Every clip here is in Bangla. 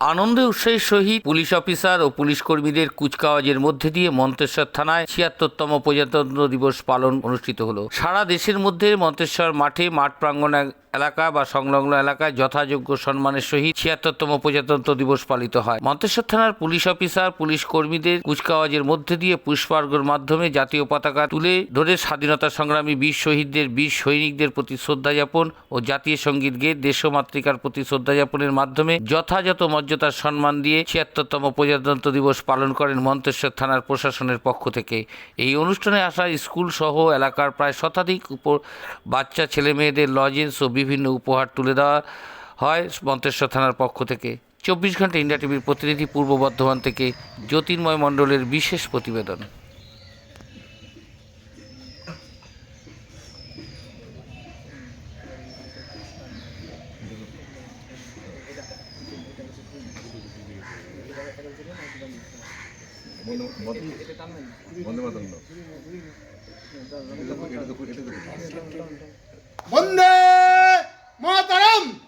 আনন্দে উৎসাহের সহিত পুলিশ অফিসার ও পুলিশ কর্মীদের কুচকাওয়াজের মধ্যে দিয়ে মন্তেশ্বর থানায় ছিয়াত্তরতম প্রজাতন্ত্র দিবস পালন অনুষ্ঠিত হলো। সারা দেশের মধ্যে মন্তেশ্বর মাঠে মাঠ প্রাঙ্গণ এলাকা বা সংলগ্ন এলাকায় যথাযোগ্য সম্মানের সহিত ছিয়াত্তরতম প্রজাতন্ত্র দিবস পালিত হয়। মন্তেশ্বর থানার পুলিশ অফিসার, পুলিশ কর্মীদের কুচকাওয়াজের মধ্যে দিয়ে পুষ্পার্ঘর মাধ্যমে জাতীয় পতাকা তুলে ধরে স্বাধীনতা সংগ্রামী বীর শহীদদের, বীর সৈনিকদের প্রতি শ্রদ্ধা জ্ঞাপন ও জাতীয় সংগীত গেয়ে দেশমাতৃকার প্রতি শ্রদ্ধা জ্ঞাপনের মাধ্যমে যথাযথ মর্যাদার সম্মান দিয়ে ছিয়াত্তরতম প্রজাতন্ত্র দিবস পালন করেন মন্তেশ্বর থানার প্রশাসনের পক্ষ থেকে। এই অনুষ্ঠানে আসা স্কুল সহ এলাকার প্রায় শতাধিক উপর বাচ্চা ছেলে মেয়েদের লজেন্স ও বিভিন্ন উপহার তুলে দেওয়া হয় মন্তেশ্বর থানার পক্ষ থেকে। চব্বিশ ঘণ্টা ইন্ডিয়া টিভির প্রতিনিধি পূর্ব বর্ধমান থেকে জ্যোতির্ময় মণ্ডলের বিশেষ প্রতিবেদন। বন্দে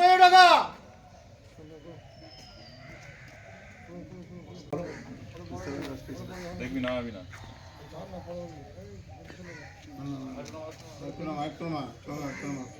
রাষ্ট্রীয় সহ টাকা দেখবি না আমি না আরেকটু তোল তোল তোল আরেকটু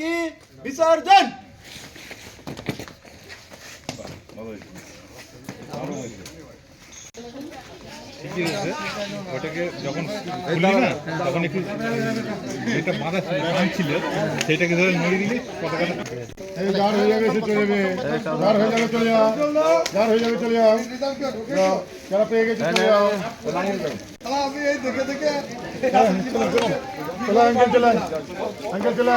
ki বিসর্জন! ওটাকে যখন খুলি না তখন একটু যেটা বাঁধা ছিল সেটাকে ধরে নিয়ে দিলি হয়ে যাবে সে চলে যাবে। হয়ে যাবে চলে যাও। যার হয়ে যাবে চলে যাও। যারা পেয়ে গেছে চলে যাও। আমি এই দেখে দেখে চলো আঙ্কেল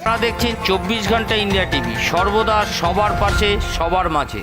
আপনারা দেখছেন চব্বিশ ঘণ্টা ইন্ডিয়া টিভি সর্বদা সবার পাশে সবার মাঝে।